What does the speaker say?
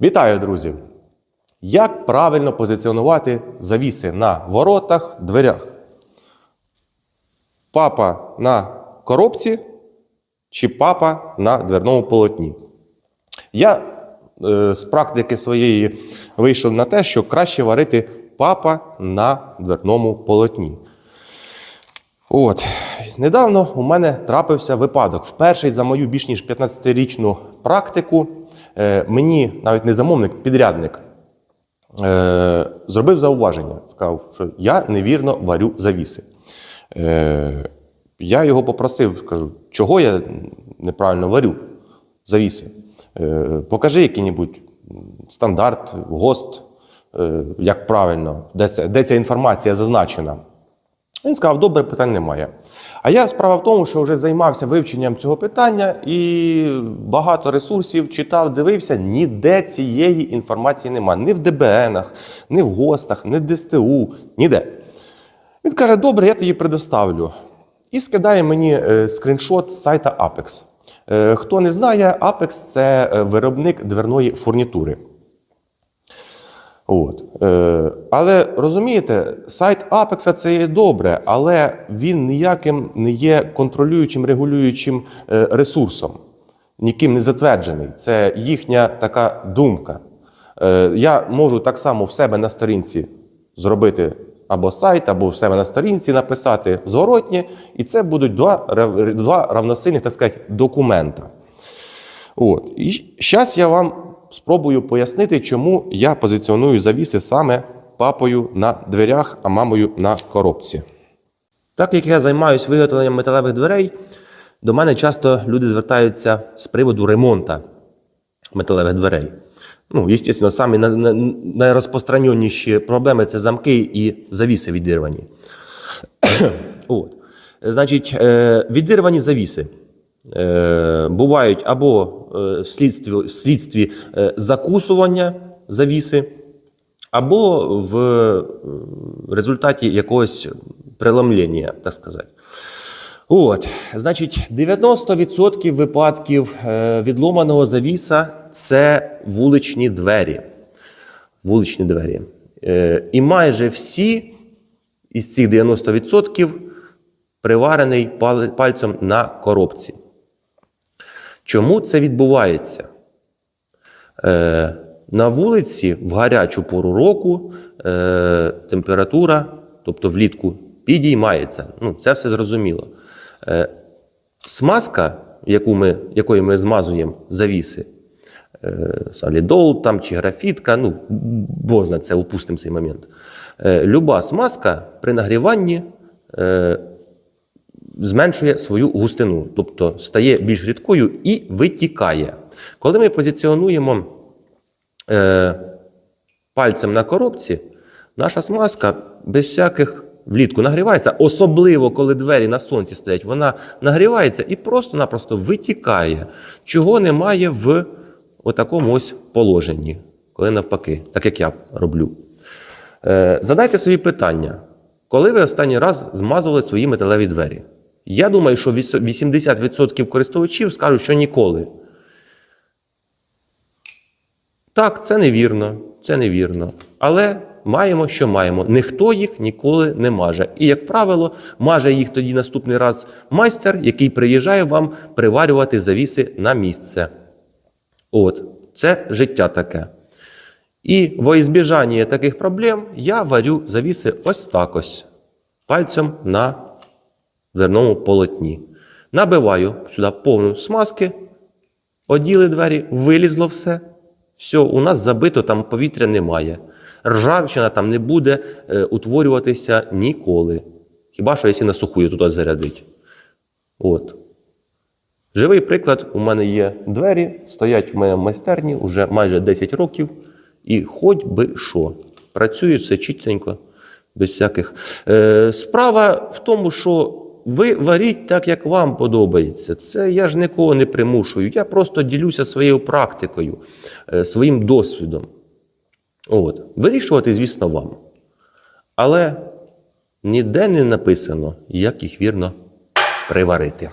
Вітаю, друзі! Як правильно позиціонувати завіси на воротах, дверях? Папа на коробці чи папа на дверному полотні? Я е, з практики своєї вийшов на те, що краще варити папа на дверному полотні. От. Недавно у мене трапився випадок. Вперше за мою більш ніж 15-річну практику е, мені навіть не замовник, підрядник е, зробив зауваження. Сказав, що я невірно варю завіси. Е, я його попросив, кажу, чого я неправильно варю завіси. Покажи який-небудь стандарт, ГОСТ, як правильно, де, це, де ця інформація зазначена. Він сказав, добре, питань немає. А я справа в тому, що вже займався вивченням цього питання і багато ресурсів читав, дивився, ніде цієї інформації немає. Ні в ДБНах, ні в ГОСТах, ні в ДСТУ, ніде. Він каже, добре, я тобі предоставлю. І скидає мені е, скріншот з сайта Apex. Е, Хто не знає, Apex це е, виробник дверної фурнітури. От. Е, але розумієте, сайт Apex це є добре, але він ніяким не є контролюючим, регулюючим е, ресурсом, ніким не затверджений. Це їхня така думка. Е, я можу так само в себе на сторінці зробити або сайт, або в себе на сторінці написати зворотнє, і це будуть два, два равносильних, так сказати, документа. От. І зараз я вам спробую пояснити, чому я позиціоную завіси саме папою на дверях, а мамою на коробці. Так як я займаюся виготовленням металевих дверей, до мене часто люди звертаються з приводу ремонту металевих дверей. Ну, звісно, самі на- на- найрозпространеніші проблеми це замки і завіси відірвані. От. Значить, е, відірвані завіси бувають або е, вслідстві, вслідстві е, закусування завіси, або в е, результаті якогось преломлення, так сказати. От, значить, 90% випадків е, відломаного завіса це вуличні двері. Вуличні двері. Е, І майже всі із цих 90% приварений пальцем на коробці. Чому це відбувається? Е, на вулиці в гарячу пору року е, температура, тобто влітку, підіймається. Ну, це все зрозуміло. Е, смазка, яку ми, якою ми змазуємо завіси, е, солідол там, чи графітка, ну, бозна це упустимо цей момент. Е, люба смазка при нагріванні е, зменшує свою густину, тобто стає більш рідкою і витікає. Коли ми позиціонуємо е, пальцем на коробці, наша смазка без всяких влітку нагрівається, особливо коли двері на сонці стоять, вона нагрівається і просто-напросто витікає, чого немає в отакому ось положенні, коли навпаки, так як я роблю. Е, задайте собі питання, коли ви останній раз змазували свої металеві двері? Я думаю, що 80% користувачів скажуть, що ніколи. Так, це невірно, це невірно. Але маємо, що маємо. Ніхто їх ніколи не маже. І, як правило, маже їх тоді наступний раз майстер, який приїжджає вам приварювати завіси на місце. От, це життя таке. І во ізбіжання таких проблем я варю завіси ось так ось, пальцем на дверному полотні. Набиваю сюди повну смазки, оділи двері, вилізло все. Все, у нас забито, там повітря немає. Ржавчина там не буде е, утворюватися ніколи. Хіба що якщо на сухую туди зарядить. От. Живий приклад, у мене є двері, стоять в моїй майстерні вже майже 10 років, і хоч би що. Працюють все чітенько, без всяких. Е, справа в тому, що ви варіть так, як вам подобається. Це я ж нікого не примушую. Я просто ділюся своєю практикою, е, своїм досвідом. От. Вирішувати, звісно, вам. Але ніде не написано, як їх вірно приварити.